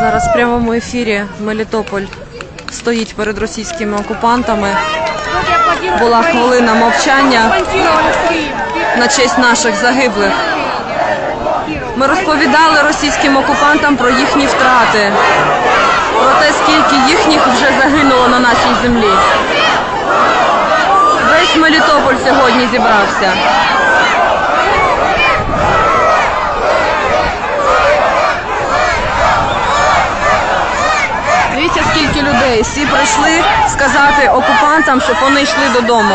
Зараз в прямому ефірі Мелітополь стоїть перед російськими окупантами. Була хвилина мовчання на честь наших загиблих. Ми розповідали російським окупантам про їхні втрати, про те, скільки їхніх вже загинуло на нашій землі. Весь Мелітополь сьогодні зібрався. Дивіться, скільки людей. Всі прийшли сказати окупантам, щоб вони йшли додому.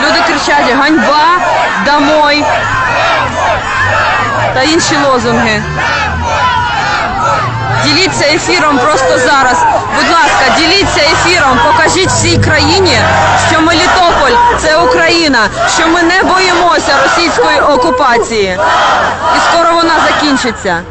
Люди кричать ганьба, домой та інші лозунги. Діліться ефіром просто зараз. Будь ласка, діліться ефіром. Покажіть всій країні, що Мелітополь це Україна, що ми не боїмося російської окупації. І скоро вона закінчиться.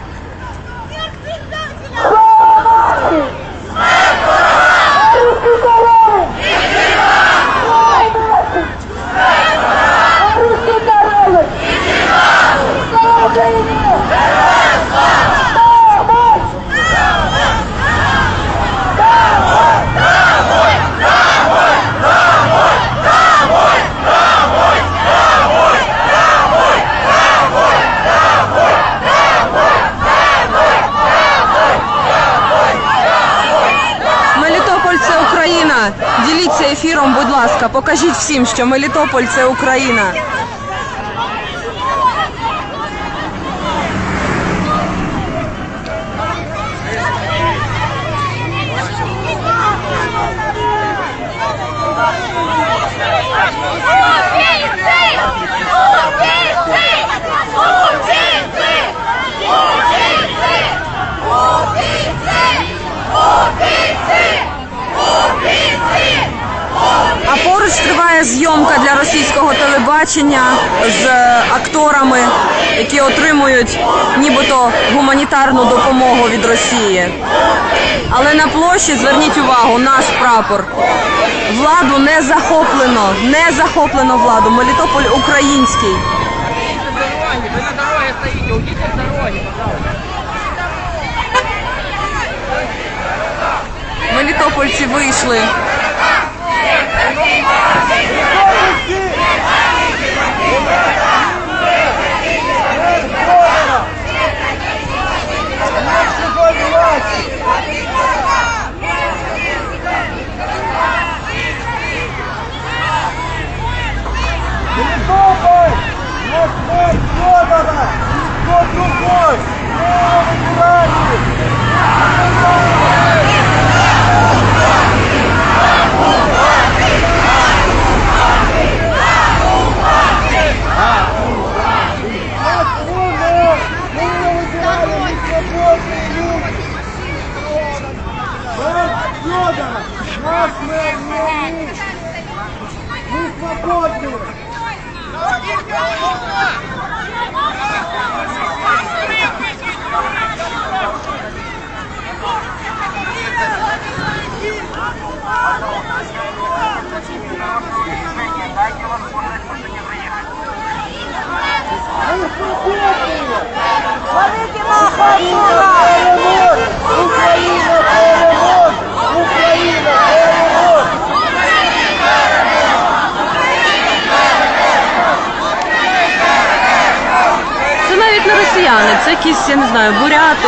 Мелітополь це Україна. Діліться ефіром, будь ласка. Покажіть всім, що Мелітополь це Україна. Телебачення з акторами, які отримують нібито гуманітарну допомогу від Росії. Але на площі зверніть увагу, наш прапор. Владу не захоплено, не захоплено владу. Мелітополь український. Мелітопольці вийшли. Кто Це навіть не росіяни, це якісь, я не знаю, буряти.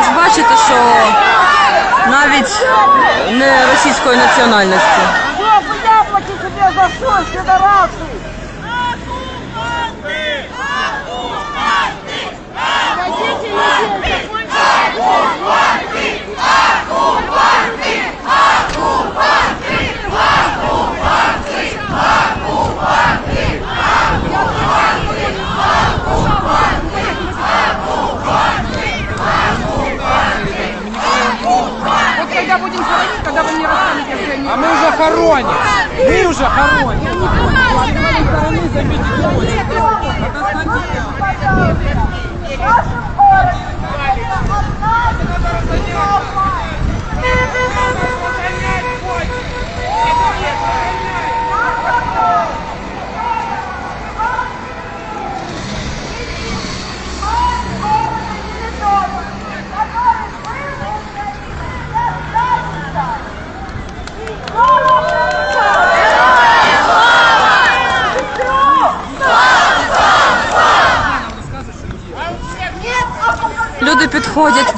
Ви ж бачите, що навіть не російської національності. за яблоки себе за что, ¡Por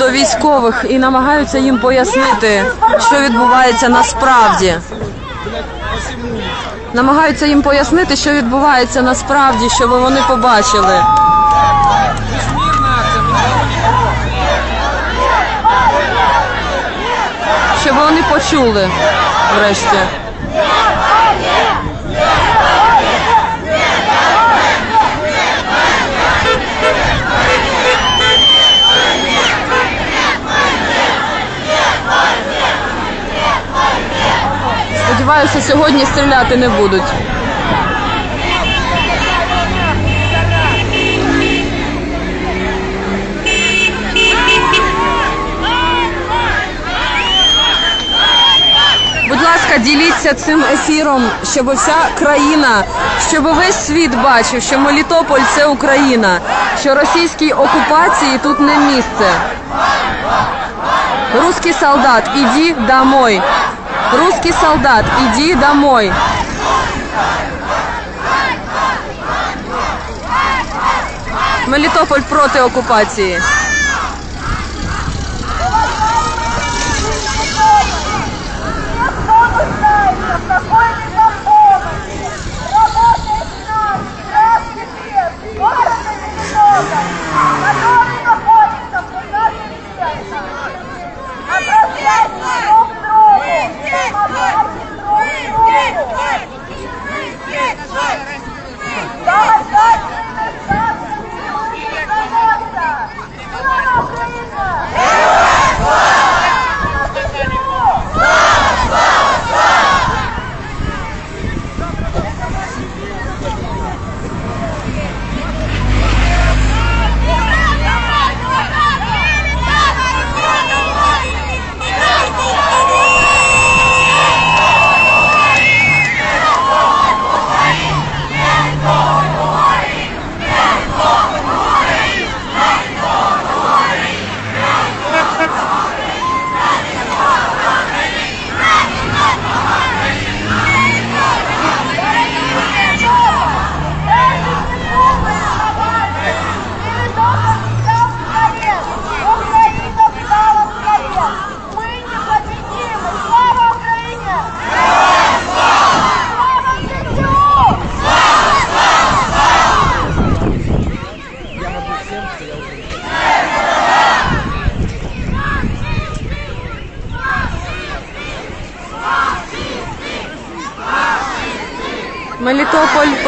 до військових і намагаються їм пояснити, що відбувається насправді. Намагаються їм пояснити, що відбувається насправді, щоб вони побачили. Щоб вони почули врешті. Сподіваюся, сьогодні стріляти не будуть. Будь ласка, діліться цим ефіром, щоб вся країна, щоб весь світ бачив, що Мелітополь це Україна, що російській окупації тут не місце. Русский солдат, иди домой. Русский солдат, иди домой. Мелітополь проти окупації.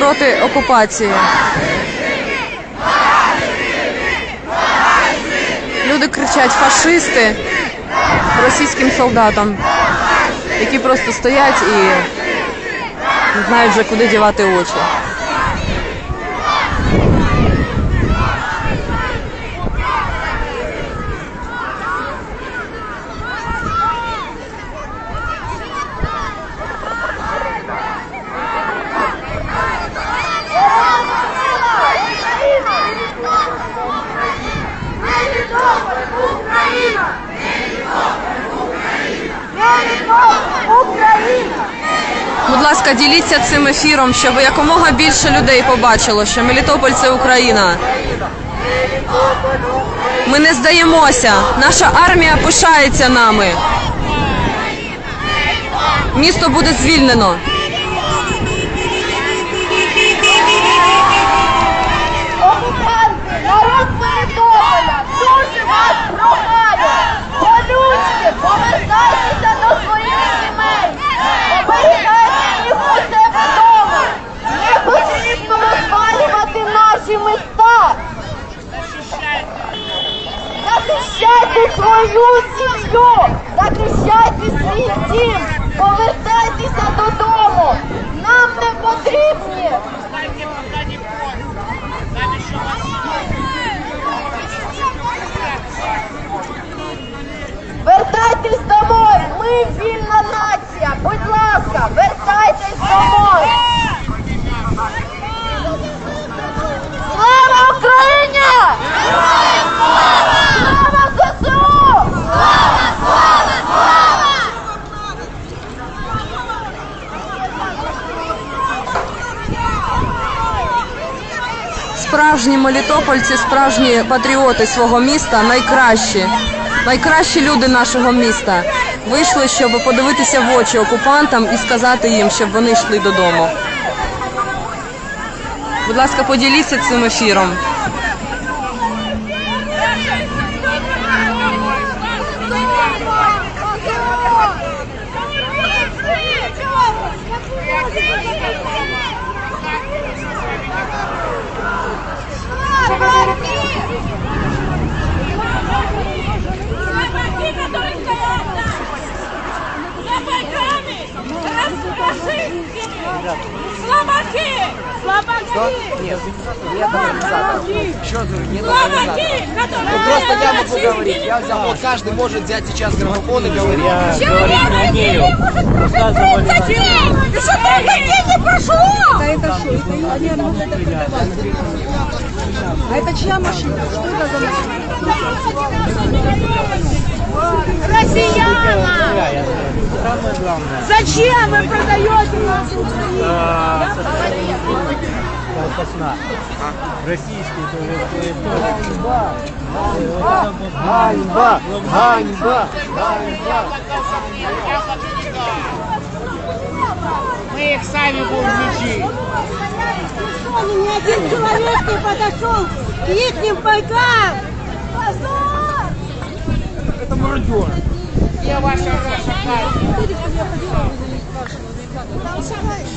Проти окупації. Люди кричать фашисти російським солдатам, які просто стоять і не знають вже куди дівати очі. Україна! Будь ласка, діліться цим ефіром, щоб якомога більше людей побачило, що Мелітополь це Україна. Ми не здаємося. Наша армія пишається нами. Місто буде звільнено. Окупанти, сім'ю! Захищайте свій дім! Повертайтеся додому! Справжні мелітопольці, справжні патріоти свого міста, найкращі, найкращі люди нашого міста вийшли, щоб подивитися в очі окупантам і сказати їм, щоб вони йшли додому. Будь ласка, поділіться цим ефіром. Слабаки! Слабаки! Что за не Слабаки! которые Просто я могу говорить. Я взял, вот каждый может взять сейчас граммофон и говорить. Человек не умеет, может прожить зачем? Еще только день не прошло! Да это что? А это чья машина? Что это за машина? Россияна! Зачем вы продаете нашу Ганьба! Ганьба! Мы их сами будем лечить. Ни один человек не подошел к их бойкам! Позор! Где ваша наша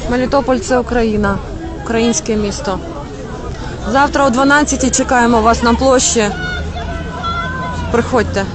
Мелітополь це Україна, українське місто. Завтра о 12 чекаємо вас на площі. Приходьте.